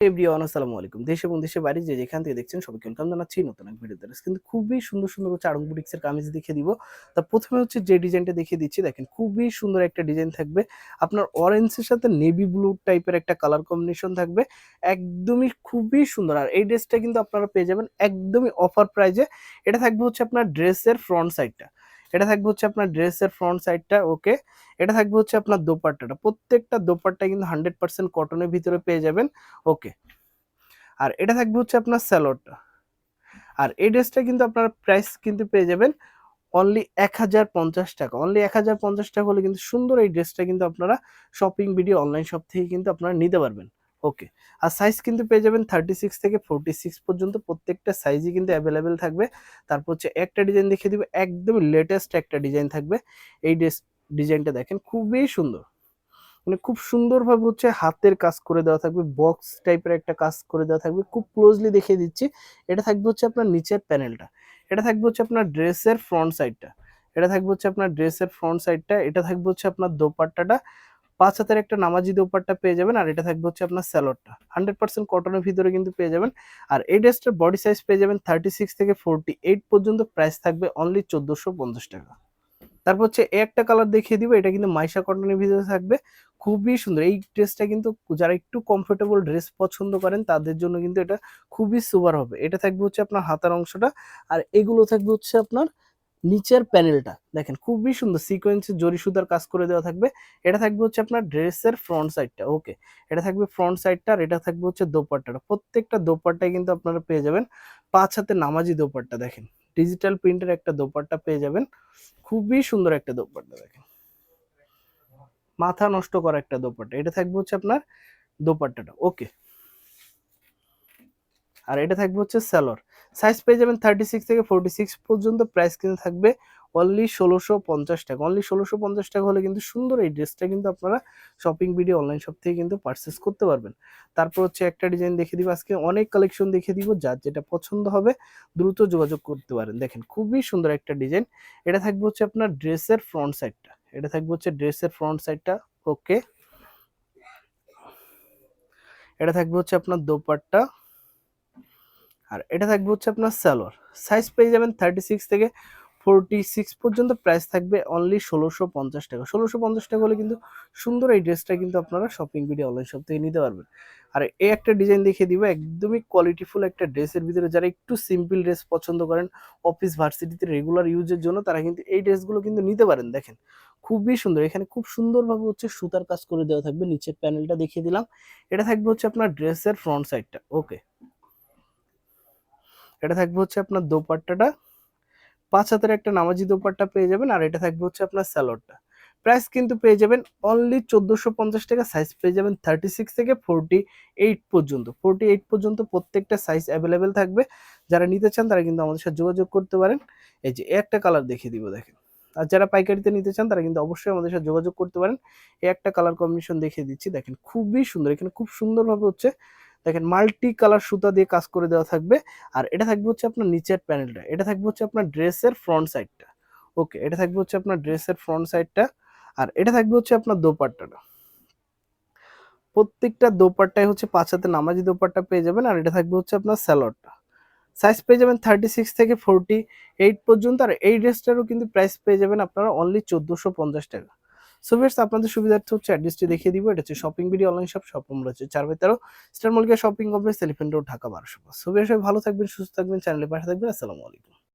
Everyone, আসসালামু আলাইকুম। এবং বাইরে যেখান থেকে দেখছেন নতুন এক ভিডিওতে। কিন্তু খুবই সুন্দর সুন্দর হচ্ছে কামিজ দেখিয়ে দিব। তা প্রথমে হচ্ছে যে দেখিয়ে দিচ্ছি, দেখেন খুবই সুন্দর একটা ডিজাইন থাকবে। আপনার সাথে নেভি ব্লু টাইপের একটা কালার কম্বিনেশন থাকবে। একদমই খুবই সুন্দর। আর এই ড্রেসটা কিন্তু আপনারা পেয়ে যাবেন একদমই অফার প্রাইজে এটা থাকবে হচ্ছে আপনার ড্রেসের ফ্রন্ট সাইডটা এটা থাকবে হচ্ছে আপনার ড্রেসের ফ্রন্ট সাইডটা ওকে এটা থাকবে হচ্ছে আপনার দোপাট্টাটা। প্রত্যেকটা দোপাট্টা কিন্তু হান্ড্রেড পার্সেন্ট কটনের ভিতরে পেয়ে যাবেন ওকে আর এটা থাকবে হচ্ছে আপনার স্যালোডটা আর এই ড্রেসটা কিন্তু আপনার প্রাইস কিন্তু পেয়ে যাবেন অনলি এক হাজার পঞ্চাশ টাকা। অনলি এক হাজার পঞ্চাশ টাকা হলে কিন্তু সুন্দর এই ড্রেসটা কিন্তু আপনারা শপিং ভিডিও অনলাইন শপ থেকে কিন্তু আপনারা নিতে পারবেন। ওকে। আর সাইজ কিন্তু পেয়ে যাবেন থার্টি সিক্স থেকে ফোরটি সিক্স পর্যন্ত প্রত্যেকটা সাইজই কিন্তু অ্যাভেলেবেল থাকবে। তারপর হচ্ছে একটা ডিজাইন দেখিয়ে দিবে একদম লেটেস্ট একটা ডিজাইন থাকবে। এই ড্রেস ডিজাইনটা দেখেন, খুবই সুন্দর। মানে খুব সুন্দরভাবে হচ্ছে হাতের কাজ করে দেওয়া থাকবে বক্স টাইপের একটা কাজ করে দেওয়া থাকবে। খুব ক্লোজলি দেখিয়ে দিচ্ছি, এটা থাকবে হচ্ছে আপনার নিচের প্যানেলটা এটা থাকবে হচ্ছে আপনার ড্রেসের ফ্রন্ট সাইডটা এটা থাকবে হচ্ছে আপনার ড্রেসের ফ্রন্ট সাইডটা এটা থাকবে হচ্ছে আপনার দোপাট্টাটা। পাঁচ হাতের একটা নামাজি দোপাট্টা পেয়ে যাবেন, আর এটা থাকবে হচ্ছে আপনার স্যালোডটা। হান্ড্রেড পার্সেন্ট কটনের ভিতরে কিন্তু পেয়ে যাবেন। আর এই ড্রেসটার বডি সাইজ পেয়ে যাবেন থার্টি সিক্স থেকে ফোরটি এইট পর্যন্ত প্রাইস থাকবে অনলি চোদ্দোশো পঞ্চাশ টাকা। তারপর হচ্ছে একটা কালার দেখিয়ে দিব, এটা কিন্তু মাইশা কটনের ভিতরে থাকবে। খুবই সুন্দর, এই ড্রেসটা কিন্তু যারা একটু কমফোর্টেবল ড্রেস পছন্দ করেন, তাদের জন্য কিন্তু এটা খুবই সুপার হবে। এটা থাকবে হচ্ছে আপনার হাতার অংশটা, আর এগুলো থাকবে হচ্ছে আপনার নিচের প্যানেলটা। দেখেন, খুবই সুন্দর। সিকোয়েন্সে জরি সুতার কাজ করে দেওয়া থাকবে। এটা থাকবে হচ্ছে আপনার ড্রেসের ফ্রন্ট সাইডটা ওকে এটা থাকবে ফ্রন্ট সাইডটা আর এটা থাকবে হচ্ছে দোপাট্টাটা প্রত্যেকটা দোপাট্টায় কিন্তু আপনারা পেয়ে যাবেন পাঁচ হাতে নামাজি দোপাট্টা, দেখেন। ডিজিটাল প্রিন্টের একটা দোপাট্টা পেয়ে যাবেন। খুবই সুন্দর একটা দোপাট্টা, দেখেন। মাথা নষ্ট করা একটা দোপাট্টা। এটা থাকবে হচ্ছে আপনার দোপাট্টাটা ওকে আর এটা থাকবে হচ্ছে স্যালোর সাইজ পেয়ে যাবেন থার্টি সিক্স থেকে ফোরটি সিক্স পর্যন্ত প্রাইস কিন্তু থাকবে অনলি ষোলোশো পঞ্চাশ টাকা। অনলি ষোলোশো পঞ্চাশ টাকা হলে কিন্তু সুন্দর এই ড্রেসটা কিন্তু আপনারা শপিং ভিডিও অনলাইন শপ থেকে কিন্তু পারচেস করতে পারবেন। তারপর হচ্ছে একটা ডিজাইন দেখে দিব আজকে। অনেক কালেকশন দেখে দিব যার যেটা পছন্দ হবে দ্রুত যোগাযোগ করতে পারেন। দেখেন, খুবই সুন্দর একটা ডিজাইন এটা থাকবে হচ্ছে আপনার ড্রেসের ফ্রন্ট সাইডটা এটা থাকবে হচ্ছে ড্রেসের ফ্রন্ট সাইডটা ওকে এটা থাকবে হচ্ছে আপনার দোপাট্টা। আর এটা থাকবে হচ্ছে আপনার সালোয়ার সাইজ পেয়ে যাবেন থার্টি সিক্স থেকে ফোরটি সিক্স পর্যন্ত প্রাইস থাকবে অনলি ষোলোশো পঞ্চাশ টাকা। ষোলোশো পঞ্চাশ টাকা হলে কিন্তু সুন্দর এই ড্রেসটা কিন্তু আপনারা শপিং ভিডিও অনলাইন শপ থেকে নিতে পারবেন। আর এই একটা ডিজাইন দেখিয়ে দিব, একদমই কোয়ালিটিফুল একটা ড্রেসের ভিতরে যারা একটু সিম্পল ড্রেস পছন্দ করেন অফিস ভার্সিটিতে রেগুলার ইউজের জন্য তারা কিন্তু এই ড্রেসগুলো কিন্তু নিতে পারেন। দেখেন, খুবই সুন্দর। এখানে খুব সুন্দরভাবে হচ্ছে সুতার কাজ করে দেওয়া থাকবে। নিচের প্যানেলটা দেখিয়ে দিলাম। এটা থাকবে হচ্ছে আপনার ড্রেসের ফ্রন্ট সাইডটা ওকে এটা থাকবে হচ্ছে আপনার দোপাট্টাটা। পাঁচ হাতের একটা নামাজি দোপাট্টা পেয়ে যাবেন আর এটা থাকবে হচ্ছে আপনার স্যালোডটা। প্রাইস কিন্তু পেয়ে যাবেন অনলি চোদ্দোশো পঞ্চাশ টাকা সাইজ পেয়ে যাবেন থার্টি সিক্স থেকে ফোরটি এইট পর্যন্ত। ফোরটি এইট পর্যন্ত প্রত্যেকটা সাইজ অ্যাভেলেবেল থাকবে। যারা নিতে চান তারা কিন্তু আমাদের সাথে যোগাযোগ করতে পারেন। এই যে একটা কালার দেখিয়ে দিব দেখেন। আর যারা পাইকারিতে নিতে চান তারা কিন্তু অবশ্যই আমাদের সাথে যোগাযোগ করতে পারেন। এই একটা কালার কম্বিনেশন দেখিয়ে দিচ্ছি। দেখেন খুবই সুন্দর, এখানে খুব সুন্দরভাবে হচ্ছে দেখেন মাল্টি কালার সুতা দিয়ে কাজ করে দেওয়া থাকবে। আর এটা থাকবে হচ্ছে আপনার নিচের প্যানেলটা এটা থাকবে হচ্ছে আপনার ড্রেসের ফ্রন্ট সাইডটা ওকে এটা থাকবে হচ্ছে আপনার ড্রেসের ফ্রন্ট সাইডটা আর এটা থাকবে হচ্ছে আপনার দোপাট্টাটা। প্রত্যেকটা দোপাট্টায় হচ্ছে পাঁচ হাতে নামাজি দোপাট্টা পেয়ে যাবেন। আর এটা থাকবে হচ্ছে আপনার স্যালোডটা সাইজ পেয়ে যাবেন থার্টি সিক্স থেকে ফোরটি এইট পর্যন্ত। আর এই ড্রেসটারও কিন্তু প্রাইস পেয়ে যাবেন আপনারা অনলি চোদ্দোশো পঞ্চাশ টাকা। সো ভিউয়ার্স আপনাদের সুবিধার্থে হচ্ছে অ্যাড্রেসটি দেখিয়ে দিব। এটা হচ্ছে shopping video online shop shop আমরা হচ্ছে চার বাই তেরো। Star Mallika shopping complex elephant road Dhaka বারোশো সো ভিউয়ার্স ভালো থাকবেন, সুস্থ থাকবেন চ্যানেলে পাশে থাকবেন। আসসালামু আলাইকুম।